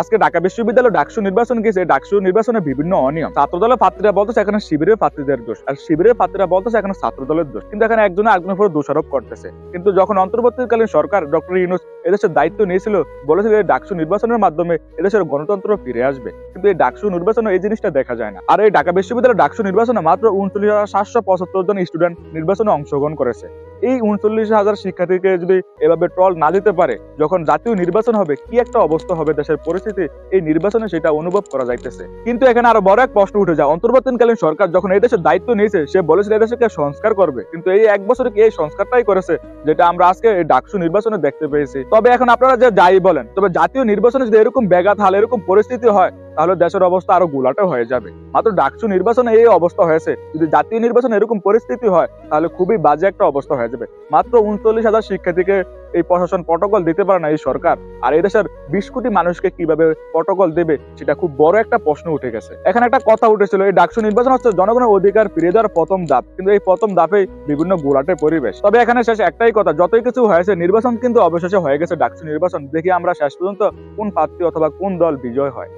আজকে ঢাকা বিশ্ববিদ্যালয় ডাকসু নির্বাচন গেছে। ডাকসু নির্বাচনে বিভিন্ন অনিয়ম। ছাত্র দলের প্রার্থীরা বলতেছে, এখানে শিবিরের প্রার্থীদের দোষ। আর শিবিরের প্রার্থীরা বলতেছে, এখানে ছাত্র দলের দোষ। কিন্তু এখানে একজনে একজনের উপর দোষারোপ করতেছে। কিন্তু যখন অন্তর্বর্তীকালীন সরকার ডক্টর ইউনুস এদেশের দায়িত্ব নিয়েছিল, বলেছিল ডাকসু নির্বাচনের মাধ্যমে এদেশের গণতন্ত্র ফিরে আসবে। কিন্তু এই ডাকসু নির্বাচনে এই জিনিসটা দেখা যায় না। আর এই ঢাকা বিশ্ববিদ্যালয় ডাকসু নির্বাচনে মাত্র উনচল্লিশ হাজার সাতশো পঁচাত্তর জন স্টুডেন্ট নির্বাচনে অংশগ্রহণ করেছে। এই উনচল্লিশ হাজার শিক্ষার্থীকে যদি এভাবে ট্রল না দিতে পারে, যখন জাতীয় নির্বাচন হবে, কি একটা অবস্থা হবে দেশের পরিস্থিতি? এই নির্বাচনে সেটা অনুভব করা যাইতেছে। কিন্তু এখানে আরও বড় এক প্রশ্ন উঠে যায়। অন্তর্বর্তীকালীন সরকার যখন এই দেশের দায়িত্ব নিয়েছে, সে বলেছিল এই দেশকে সংস্কার করবে? কিন্তু এই এক বছরে কি এই সংস্কারটাই করেছে, যেটা আমরা আজকে এই ডাকসু নির্বাচনে দেখতে পেয়েছি। তবে এখন আপনারা যে যাই বলেন, তবে জাতীয় নির্বাচনে যদি এরকম ব্যাঘাত হাল, এরকম পরিস্থিতি হয় তাহলে দেশের অবস্থা আরও গুলাটে হয়ে যাবে। মাত্র ডাকসু নির্বাচনে এই অবস্থা হয়েছে। যদি জাতীয় নির্বাচনে এরকম পরিস্থিতি হয়, তাহলে খুবই বাজে একটা অবস্থা হয়ে যাবে। মাত্র উনচল্লিশ হাজার শিক্ষার্থীকে এই প্রশাসন প্রটোকল দিতে পারে না এই সরকার। আর এই দেশের বিশ কোটি মানুষকে কীভাবে প্রটোকল দেবে, সেটা খুব বড় একটা প্রশ্ন উঠে গেছে। এখানে একটা কথা উঠেছিল, এই ডাকসু নির্বাচন হচ্ছে জনগণের অধিকার ফিরে দেওয়ার প্রথম ধাপ। কিন্তু এই প্রথম ধাপে বিভিন্ন গোলাটের পরিবেশ। তবে এখানে শেষ একটাই কথা, যতই কিছু হয়েছে, নির্বাচন কিন্তু অবশেষে হয়ে গেছে ডাকসু নির্বাচন। দেখি আমরা শেষ পর্যন্ত কোন প্রার্থী অথবা কোন দল বিজয় হয়।